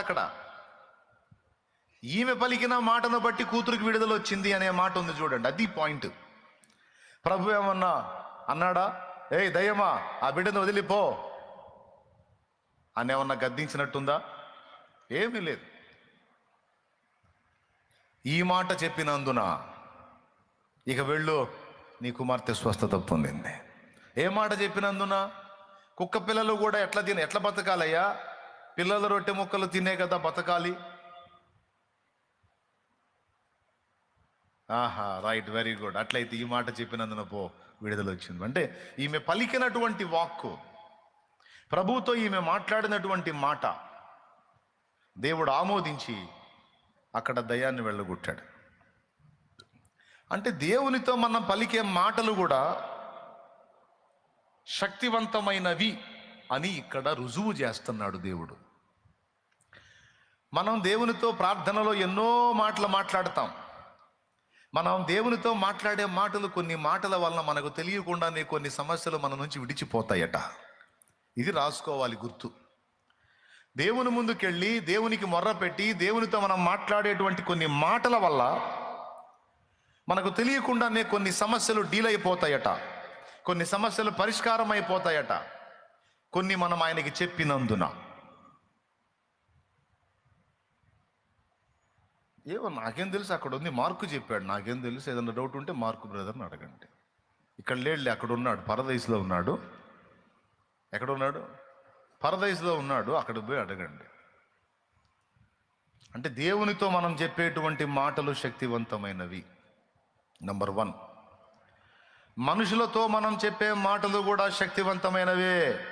అక్కడ. ఈమె పలికిన మాటను బట్టి కూతురికి విడుదల వచ్చింది అనే మాట ఉంది చూడండి అది పాయింట్ ప్రభు ఏమన్నా అన్నాడా? ఏ దయ్యమా ఆ బిడ్డను వదిలిపో. అని ఏమన్నా గద్దించినట్టుందా? ఏమీ లేదు. ఈ మాట చెప్పినందున ఇక వెళ్ళు నీ కుమార్తె స్వస్థత పొందింది. ఏ మాట చెప్పినందున? కుక్క పిల్లలు కూడా ఎట్లా తిన ఎట్లా బతకాలయ్యా? పిల్లల రొట్టె ముక్కలు తినే కదా బతకాలి. ఆహా రైట్ వెరీ గుడ్ అట్లయితే ఈ మాట చెప్పినందున పో విడుదల వచ్చింది అంటే ఈమె పలికినటువంటి వాక్కు ప్రభుతో ఈమె మాట్లాడినటువంటి మాట దేవుడు ఆమోదించి అక్కడ దయాన్ని వెళ్ళగొట్టాడు. అంటే దేవునితో మనం పలికే మాటలు కూడా శక్తివంతమైనవి అని ఇక్కడ రుజువు చేస్తున్నాడు దేవుడు. మనం దేవునితో ప్రార్థనలో ఎన్నో మాటలు మాట్లాడతాం. మనం దేవునితో మాట్లాడే మాటలు కొన్ని మాటల వలన మనకు తెలియకుండానే కొన్ని సమస్యలు మన నుంచి విడిచిపోతాయట. ఇది రాసుకోవాలి గుర్తు. దేవుని ముందుకెళ్ళి దేవునికి మొర్ర పెట్టి దేవునితో మనం మాట్లాడేటువంటి కొన్ని మాటల వల్ల మనకు తెలియకుండానే కొన్ని సమస్యలు డీల్ అయిపోతాయట. కొన్ని సమస్యలు పరిష్కారం అయిపోతాయట. కొన్ని మనం ఆయనకి చెప్పినందున. ఏమో నాకేం తెలుసు అక్కడ ఉంది మార్కు చెప్పాడు. నాకేం తెలుసు ఏదైనా డౌట్ ఉంటే మార్కు బ్రదర్ని అడగండి. ఇక్కడ లేడులే అక్కడ ఉన్నాడు పరదేశంలో ఉన్నాడు. ఎక్కడ ఉన్నాడు పరదేశంలో ఉన్నాడు అక్కడ పోయి అడగండి. అంటే దేవునితో మనం చెప్పేటువంటి మాటలు శక్తివంతమైనవి. నంబర్ వన్ మనుషులతో మనం చెప్పే మాటలు కూడా శక్తివంతమైనవే.